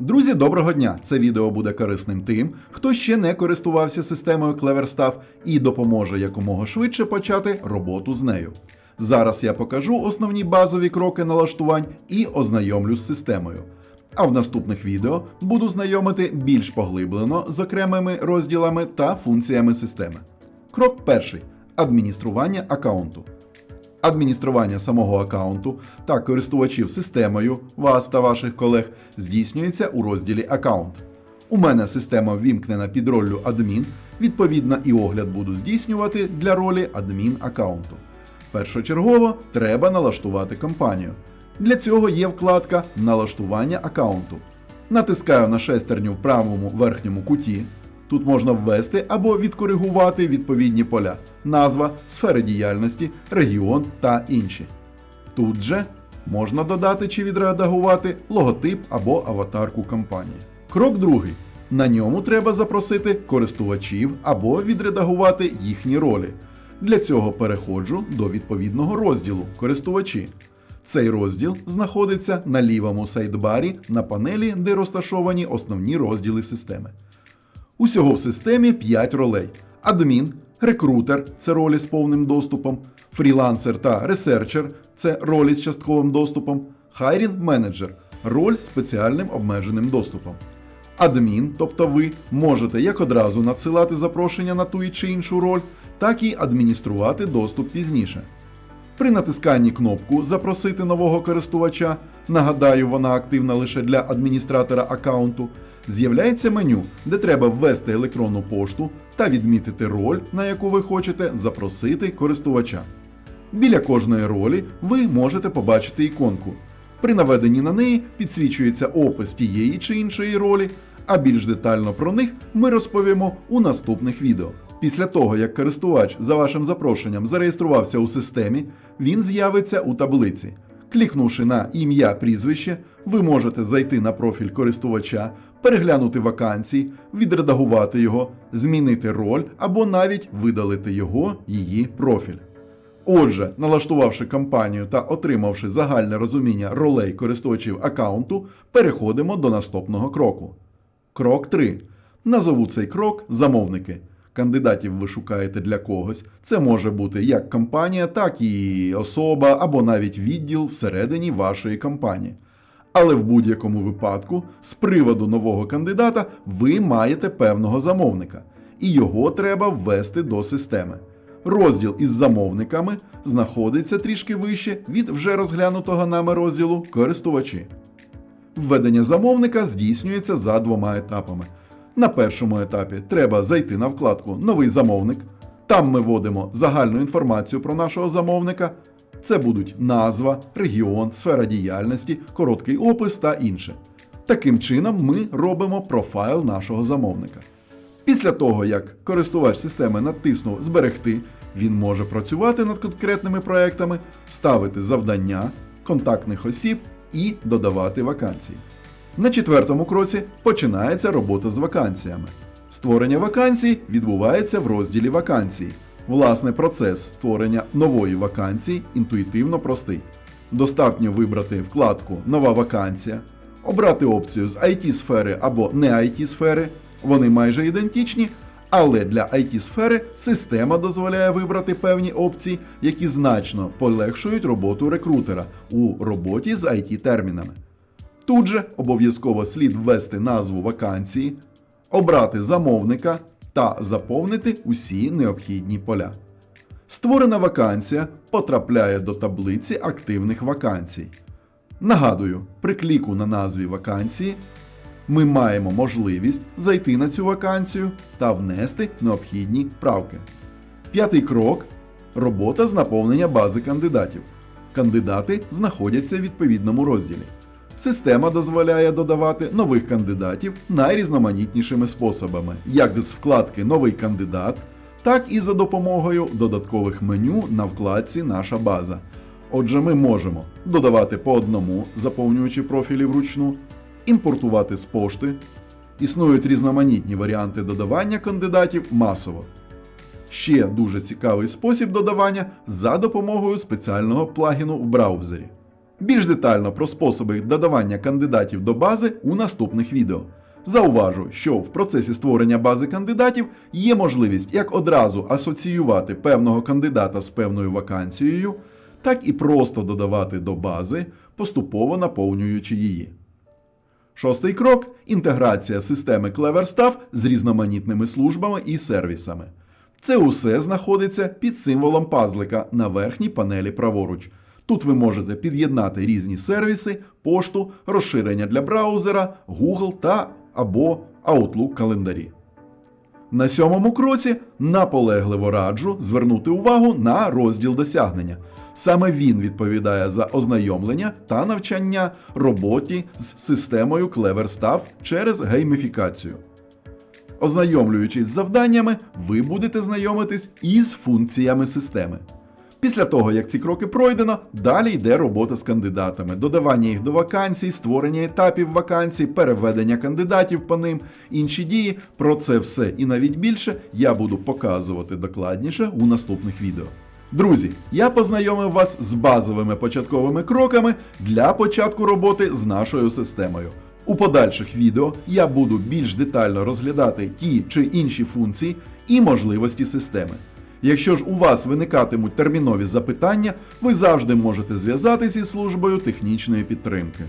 Друзі, доброго дня! Це відео буде корисним тим, хто ще не користувався системою CleverStaff і допоможе якомога швидше почати роботу з нею. Зараз я покажу основні базові кроки налаштувань і ознайомлю з системою. А в наступних відео буду знайомити більш поглиблено з окремими розділами та функціями системи. Крок перший адміністрування аккаунту. Адміністрування самого аккаунту та користувачів системою вас та ваших колег здійснюється у розділі Аккаунт. У мене система ввімкнена під роллю адмін, відповідно і огляд буду здійснювати для ролі адмін аккаунту. Першочергово треба налаштувати компанію. Для цього є вкладка Налаштування аккаунту. Натискаю на шестерню в правому верхньому куті. Тут можна ввести або відкоригувати відповідні поля: назва, сфери діяльності, регіон та інші. Тут же можна додати чи відредагувати логотип або аватарку компанії. Крок другий. На ньому треба запросити користувачів або відредагувати їхні ролі. Для цього переходжу до відповідного розділу Користувачі. Цей розділ знаходиться на лівому сайдбарі на панелі, де розташовані основні розділи системи. Усього в системі 5 ролей: адмін, рекрутер це ролі з повним доступом, фрілансер та ресерчер це ролі з частковим доступом, хайрінг менеджер роль з спеціальним обмеженим доступом. Адмін, тобто ви, можете як одразу надсилати запрошення на ту чи іншу роль, так і адмініструвати доступ пізніше. При натисканні кнопку Запросити нового користувача, нагадаю, вона активна лише для адміністратора аккаунту, з'являється меню, де треба ввести електронну пошту та відмітити роль, на яку ви хочете запросити користувача. Біля кожної ролі ви можете побачити іконку. При наведенні на неї підсвічується опис тієї чи іншої ролі, а більш детально про них ми розповімо у наступних відео. Після того, як користувач за вашим запрошенням зареєструвався у системі, він з'явиться у таблиці. Клікнувши на ім'я прізвище, ви можете зайти на профіль користувача, переглянути вакансії, відредагувати його, змінити роль або навіть видалити його її профіль. Отже, налаштувавши кампанію та отримавши загальне розуміння ролей користувачів аккаунту, переходимо до наступного кроку. Крок 3. Назову цей крок замовники. Кандидатів ви шукаєте для когось. Це може бути як компанія, так і особа або навіть відділ всередині вашої компанії. Але в будь-якому випадку, з приводу нового кандидата, ви маєте певного замовника, і його треба ввести до системи. Розділ із замовниками знаходиться трішки вище від вже розглянутого нами розділу користувачі. Введення замовника здійснюється за двома етапами. На першому етапі треба зайти на вкладку Новий замовник. Там ми вводимо загальну інформацію про нашого замовника. Це будуть назва, регіон, сфера діяльності, короткий опис та інше. Таким чином ми робимо профайл нашого замовника. Після того, як користувач системи натиснув Зберегти, він може працювати над конкретними проектами, ставити завдання, контактних осіб і додавати вакансії. На четвертому кроці починається робота з вакансіями. Створення вакансій відбувається в розділі вакансії. Власне, процес створення нової вакансії інтуїтивно простий. Достатньо вибрати вкладку Нова вакансія, обрати опцію з IT сфери або не IT сфери. Вони майже ідентичні, але для IT сфери система дозволяє вибрати певні опції, які значно полегшують роботу рекрутера у роботі з IT термінами. Тут же обов'язково слід ввести назву вакансії, обрати замовника та заповнити усі необхідні поля. Створена вакансія потрапляє до таблиці активних вакансій. Нагадую, при кліку на назві вакансії ми маємо можливість зайти на цю вакансію та внести необхідні правки. П'ятий крок робота з наповнення бази кандидатів. Кандидати знаходяться в відповідному розділі. Система дозволяє додавати нових кандидатів найрізноманітнішими способами, як з вкладки Новий кандидат, так і за допомогою додаткових меню на вкладці Наша база. Отже, ми можемо додавати по одному, заповнюючи профілі вручну, імпортувати з пошти. Існують різноманітні варіанти додавання кандидатів масово. Ще дуже цікавий спосіб додавання за допомогою спеціального плагіну в браузері. Більш детально про способи додавання кандидатів до бази у наступних відео. Зауважу, що в процесі створення бази кандидатів є можливість як одразу асоціювати певного кандидата з певною вакансією, так і просто додавати до бази, поступово наповнюючи її. Шостий крок інтеграція системи CleverStaff з різноманітними службами і сервісами. Це усе знаходиться під символом пазлика на верхній панелі праворуч. Тут ви можете під'єднати різні сервіси, пошту, розширення для браузера, Google та або Outlook календарі. На сьомому кроці наполегливо раджу звернути увагу на розділ досягнення. Саме він відповідає за ознайомлення та навчання роботі з системою CleverStaff через гейміфікацію. Ознайомлюючись з завданнями, ви будете знайомитись із функціями системи. Після того, як ці кроки пройдено, далі йде робота з кандидатами, додавання їх до вакансій, створення етапів вакансій, переведення кандидатів по ним, інші дії. Про це все і навіть більше я буду показувати докладніше у наступних відео. Друзі, я познайомив вас з базовими початковими кроками для початку роботи з нашою системою. У подальших відео я буду більш детально розглядати ті чи інші функції і можливості системи. Якщо ж у вас виникатимуть термінові запитання, ви завжди можете зв'язатися із службою технічної підтримки.